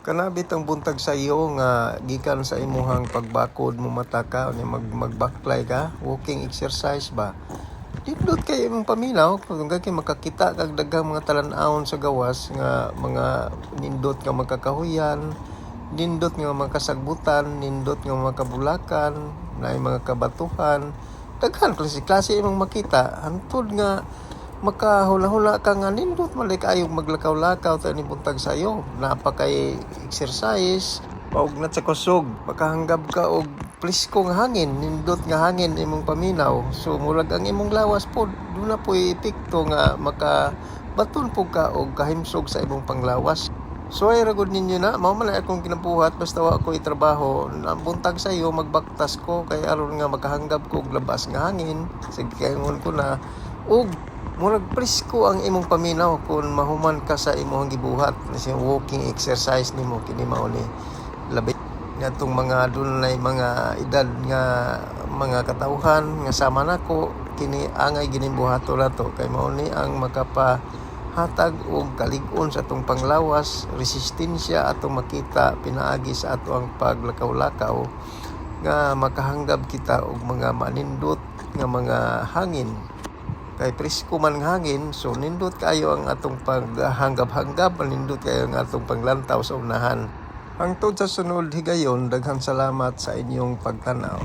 Kanabit ang buntag sa iyo nga gikan sa imuhang pagbakod mo mata ka ni mag magbaklay ka, walking exercise ba. Dindot kay imong paminaw kung kay makakita kag daghang mga talan-awon sa gawas nga mga nindot nga magkakahuyan, nindot nga makasagbutan, nindot nga makabulakan, na mga kabatuhan, daghan klase-klase imong makita hantod nga makahula-hula ka nga nindot. Malay kayong maglakaw-lakaw ta ni buntag sayo napa kay exercise. Paug na sa kusog. Makahanggab ka og plisko nga hangin. Nindot nga hangin imong paminaw. So murag ang imong lawas pod duna po epekto nga maka baton po ka og kahimsog sa imong panglawas. So ay ragod ninyo na, mao man akong kinabuhat. Basta wa ako itrabaho. Nabuntag sa iyo magbaktas ko. Kay aron nga makahanggab ko og labas nga hangin. Sige kayon ko na ug murag presko ang imong paminaw kung mahuman ka sa imong gibuhat. Na siya walking exercise nimo kini mao ni labi nga tong mga dunay mga edad nga mga katawhan nga sama nako kini angay ginimbuhato nato. Kay mao ni ang makapa hatag og kalig-on sa atong panglawas, resistensya atong makita pinaagi sa ato ang paglakaw-lakaw nga makahanggab kita og mga manindot nga mga hangin kay presko man ang hangin so nindot kayo ang atong paghanggab-hanggab nindot kayo ang atong panglantaw sa unahan. Hangtod sa sunod higayon daghang salamat sa inyong pagtanaw